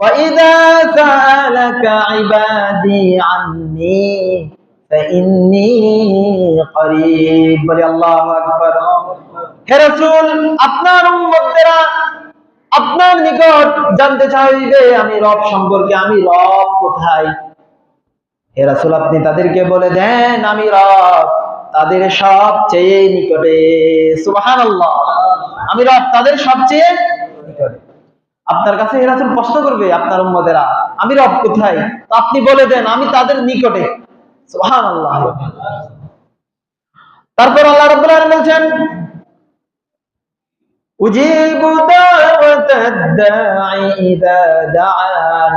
وإذا سألك عبادي عني فإني قريب বলি আল্লাহু আকবার হে রাসূল আপনার উম্মতেরা আপনার নিকট জানতে চাইবে আমি রব সম্পর্কে আমি রব কোথায় হে রাসূল আপনি তাদেরকে বলে দেন আমি রব তাদের সবচেয়ে নিকটে সুবহানাল্লাহ আমি রব তাদের সবচেয়ে নিকটে আপনার কাছে হে রাসূল প্রশ্ন করবে, আপনার উম্মতেরা, আমি রব কোথায়? তো আপনি বলে দেন, আমি তাদের নিকটে। সুবহানাল্লাহ। তারপর আল্লাহ রাব্বুল আলামিন বলছেন ইযা দাআন।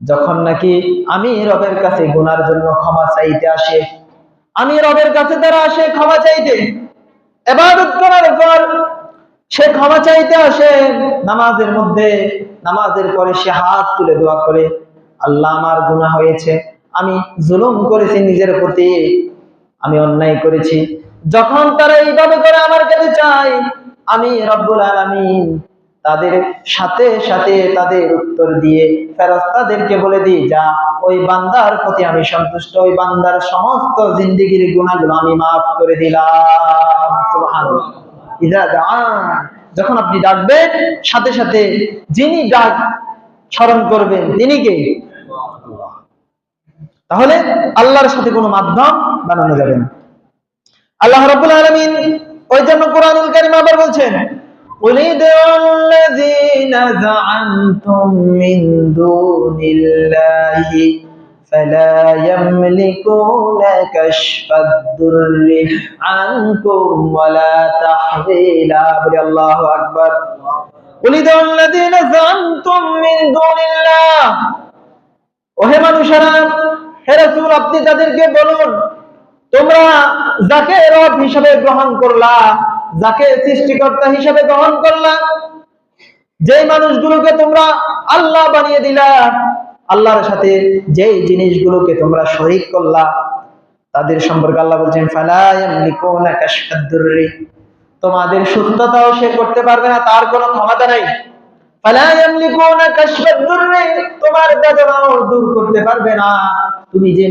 যখন নাকি আমি রবের কাছে গুনার জন্য ক্ষমা চাইতে আসে, আমি রবের কাছে তারা আসে ক্ষমা চাইতে। এবাদত করার পর সে ক্ষমা চাইতে আসে। নামাজের মধ্যে, নামাজের পরে সে হাত তুলে দোয়া করে, আল্লাহ, আমার গুনাহ হয়েছে। আমি জুলুম করেছি নিজের প্রতি, আমি অন্যায় করেছি। যখন তারা এইভাবে করে আমার কাছে চায়, আমি রব্বুল আলামিন তাদের সাথে সাথে তাদের উত্তর দিয়ে ফেরেশতাদেরকে বলে দিই, যা, ওই বান্দার প্রতি আমি সন্তুষ্ট, ওই বান্দার সমস্ত জিন্দেগির গুনাহগুলো আমি মাফ করে দিলাম। সুবহানাল্লাহ ইযা দাআন যখন আপনি ডাকবেন সাথে সাথে যিনি ডাক স্মরণ করবেন তিনি কে আল্লাহ। তাহলে আল্লাহর সাথে কোনো মাধ্যম বানানো যাবে না আল্লাহ রাব্বুল আলামিন ওই জন্য কোরআনুল কারীম আবার বলছেন قل ادعوا الذين زعمتم من دون الله فلا يملكون كشف الضر عنكم ولا تحويلا بل الله أكبر قل ادعوا الذين زعمتم من دون الله ওহে মানুষেরা হে রাসূল আপনি তাদেরকে বলুন তোমরা যাকে রব হিসাবে গ্রহণ করলা যাকে সৃষ্টিকর্তা হিসাবে গ্রহণ করলা যেই মানুষগুলোকে তোমরা আল্লাহ বানিয়ে দিলা আল্লাহর সাথে যেই জিনিসগুলোকে তোমরা শরীক করলা, তাদের সম্পর্কে আল্লাহ বলছেন তোমাদের সুস্থতাও সে করতে পারবে না, তার কোনো ক্ষমতা নাই। তোমার বেদনাও দূর যে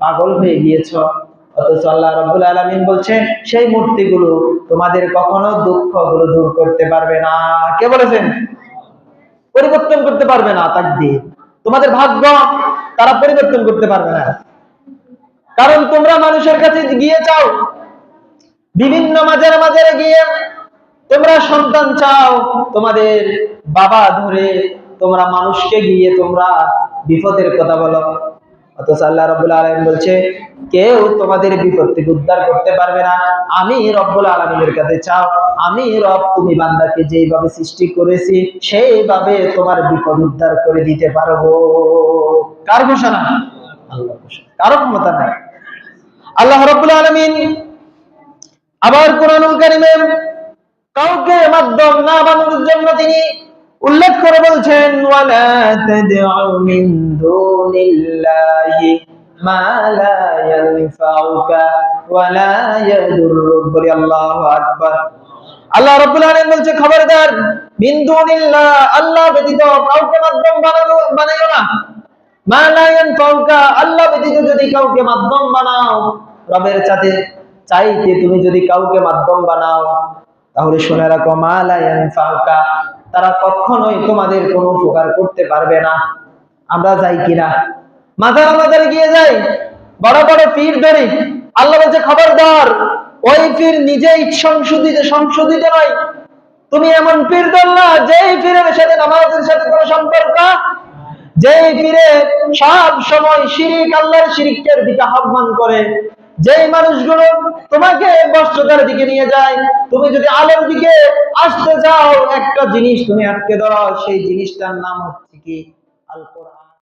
পাগল হয়ে গিয়েছো, অথচ আল্লাহ রাব্বুল আলামিন বলছেন, সেই মূর্তিগুলো তোমাদের কখনো দুঃখগুলো দূর করতে পারবে না। কে বলেছেন? পরিবর্তন করতে পারবে না তার দিন তোমাদের ভাগ্য, তারা পরিবর্তন করতে পারবে না। কারণ তোমরা মানুষের কাছে গিয়ে চাও, বিভিন্ন মাঝের মাঝারে গিয়ে তোমরা সন্তান চাও, তোমাদের বাবা ধরে তোমরা মানুষকে গিয়ে তোমরা বিপদের কথা বলো। অথচ আল্লাহ রব্বুল আলম বলছে, কেউ তোমাদের বিপদ থেকে উদ্ধার করতে পারবে না। আমি রব্বুল আলমিনের কাছে চাও, আমি রব, তুমি বান্দাকে যেইভাবে সৃষ্টি করেছি, সেইভাবে তোমার বিপদ উদ্ধার করে দিতে পারব। কার ঘোষণা? আল্লাহ কারও ক্ষমতা নাই। আল্লাহ রব্বুল আলমিন আবার কোরআনুল কারিমে কাউকে মাধ্যম না বানানোর জন্য তিনি উল্লেখ করে বলছেন আল্লাহু বলছে, খবরদার আল্লাহ ব্যতীত কাউকে মাধ্যম বানানো, বানাইও না। আল্লাহ ব্যতীত যদি কাউকে মাধ্যম বানাও, রবের সাথে চাইতে তুমি যদি কাউকে মাধ্যম বানাও, তাহলে শুনে রাখো, মা লা ইয়ানফাউকা তারা কখনোই তোমাদের কোনো উপকার করতে পারবে না। আমরা যাই কিনা? মাথার মাথায় গিয়ে যাই। বড় বড় পীর ধরি। আল্লাহ বলছে, খবরদার, ওই পীর নিজেই সংশোধিত সংশোধিত নয়। তুমি এমন পীর ধরলা যেই পীরের সাথে নামাজের সাথে কোনো সম্পর্ক। যেই পীরে সব সময় শিরিক, আল্লাহর শিরিকের দিকে আহ্বান করে। যেই মানুষগুলো তোমাকে বস্ত্রতার দিকে নিয়ে যায়, তুমি যদি আলোর দিকে আসতে যাও একটা জিনিস তুমি আটকে ধরো সেই জিনিসটার নাম হচ্ছে কি? আল কোরআন